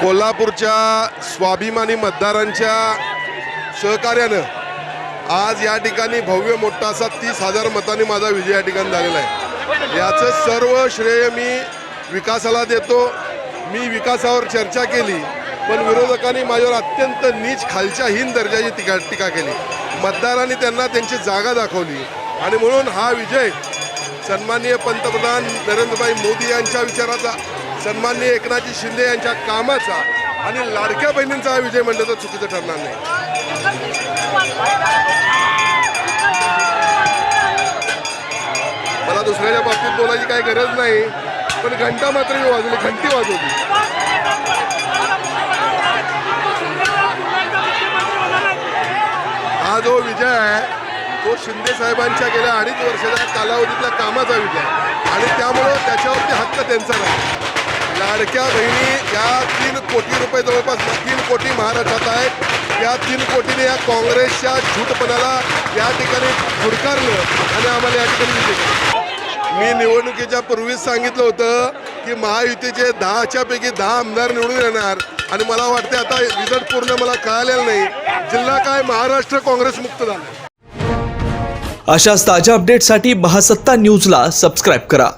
कोल्हापूरच्या स्वाभिमानी मतदारांच्या सहकार्यानं आज या ठिकाणी भव्य मोठा असा तीस हजार मतांनी माझा विजय या ठिकाणी झालेला आहे. याचं सर्व श्रेय मी विकासाला देतो. मी विकासावर चर्चा केली पण विरोधकांनी माझ्यावर अत्यंत नीच खालच्या हीन दर्जाची टीका टीका केली. मतदारांनी त्यांना त्यांची जागा दाखवली. आणि म्हणून हा विजय सन्माननीय पंतप्रधान नरेंद्रभाई मोदी यांच्या विचाराचा सन्माननीय एकनाथजी शिंदे यांच्या कामाचा आणि लाडक्या बहिणींचा हा विजय म्हणलं तर चुकीचं ठरणार नाही. मला दुसऱ्याच्या बाबतीत बोलायची काही गरज नाही पण घंटा मात्र मी वाजवली घंटी वाजवली. हा जो विजय आहे तो शिंदे साहेबांच्या गेल्या अडीच वर्षाच्या कालावधीतल्या कामाचा विजय आणि त्यामुळं त्याच्यावरती हक्क त्यांचा नाही. लाडक्या बहिणी या तीन कोटी रुपये जवळपास तीन कोटी महाराष्ट्रात आहेत. या तीन कोटीने या काँग्रेसच्या झूटपणाला या ठिकाणी फुडकारलं आणि आम्हाला या ठिकाणी मी निवडणुकीच्या पूर्वीच सांगितलं होतं की महायुतीचे दहाच्या पैकी दहा आमदार निवडून येणार. आणि मला वाटते आता रिझल्ट पूर्ण मला कळालेला नाही. जिल्हा काय? महाराष्ट्र काँग्रेस मुक्त झाला. अशाच ताज्या अपडेटसाठी महासत्ता न्यूजला सबस्क्राईब करा.